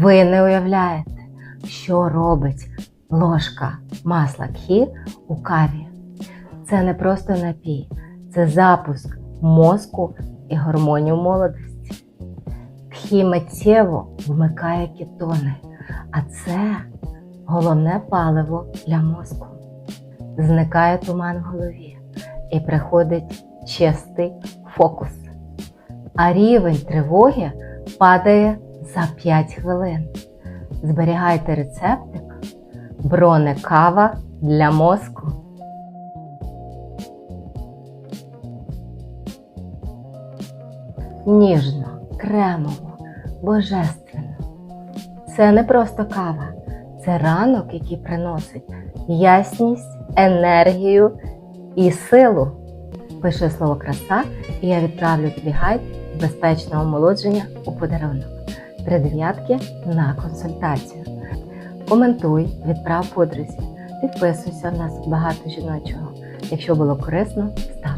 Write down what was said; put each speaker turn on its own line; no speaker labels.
Ви не уявляєте, що робить ложка масла кхі у каві. Це не просто напій, це запуск мозку і гормонів молодості. Кхі миттєво вмикає кетони, а це головне паливо для мозку. Зникає туман в голові і приходить чистий фокус. А рівень тривоги падає за 5 хвилин. Зберігайте рецептик бронекава для мозку. Ніжно, кремово, божественно. Це не просто кава, це ранок, який приносить ясність, енергію і силу. Пиши слово краса, і я відправлю тобі гайд безпечного омолодження у подарунок. Три на консультацію. Коментуй, відправ подрузі, підписуйся, в нас багато жіночого. Якщо було корисно, став.